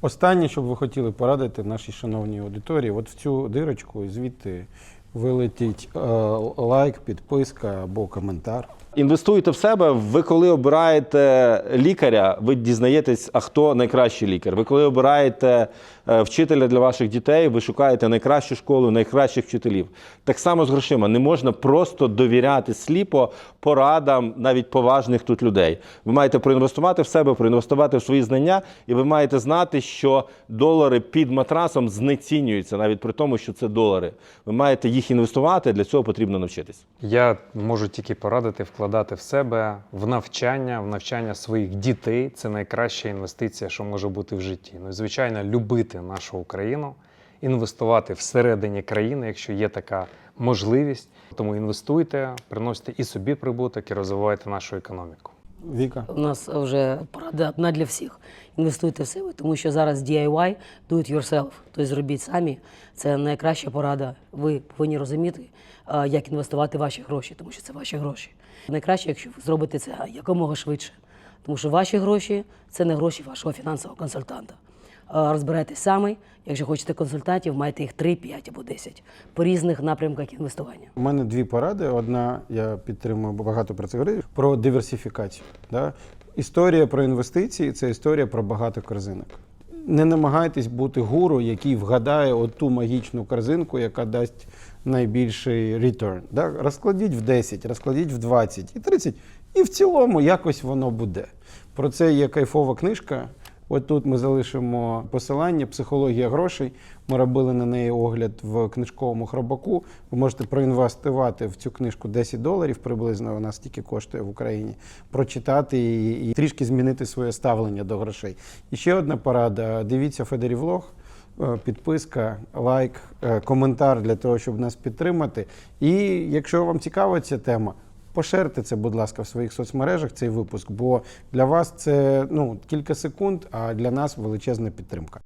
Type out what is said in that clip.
Останнє, що б ви хотіли порадити нашій шановній аудиторії, от в цю дирочку звідти вилетіть е, лайк, підписка або коментар. Інвестуйте в себе. Ви коли обираєте лікаря, ви дізнаєтесь, а хто найкращий лікар. Ви коли обираєте е, вчителя для ваших дітей, ви шукаєте найкращу школу, найкращих вчителів. Так само з грошима. Не можна просто довіряти сліпо порадам навіть поважних тут людей. Ви маєте проінвестувати в себе, проінвестувати в свої знання, і ви маєте знати, що долари під матрасом знецінюються, навіть при тому, що це долари. Ви маєте їх інвестувати. Для цього потрібно навчитись. Я можу тільки порадити вкладати в себе в навчання, в навчання своїх дітей. Це найкраща інвестиція, що може бути в житті. Ну і звичайно, любити нашу Україну, інвестувати всередині країни, якщо є така можливість. Тому інвестуйте, приносите і собі прибуток, і розвивайте нашу економіку. Віка. У нас вже порада одна для всіх. Інвестуйте в себе, тому що зараз DIY, do it yourself, тобто зробіть самі. Це найкраща порада. Ви повинні розуміти, як інвестувати ваші гроші, тому що це ваші гроші. Найкраще, якщо ви зробите це якомога швидше, тому що ваші гроші це не гроші вашого фінансового консультанта. А, Розбирайтесь самі. Якщо хочете консультантів, майте їх 3, 5 або 10 по різних напрямках інвестування. У мене дві поради. Одна, я підтримую багато про це говорити, про диверсифікацію. Да? Історія про інвестиції це історія про багато корзинок. Не намагайтесь бути гуру, який вгадає оту магічну корзинку, яка дасть найбільший return. Да? Розкладіть в 10, розкладіть в 20 і 30, і в цілому якось воно буде. Про це є кайфова книжка. От тут ми залишимо посилання Психологія грошей. Ми робили на неї огляд в книжковому хробаку. Ви можете проінвестувати в цю книжку 10 доларів, приблизно вона стільки коштує в Україні, прочитати її і трішки змінити своє ставлення до грошей. І ще одна порада: дивіться Федері Влог. е, Підписка, лайк, е, коментар для того, щоб нас підтримати. І якщо вам цікава ця тема, Пошерте це, будь ласка, в своїх соцмережах цей випуск, бо для вас це ну кілька секунд, а для нас величезна підтримка.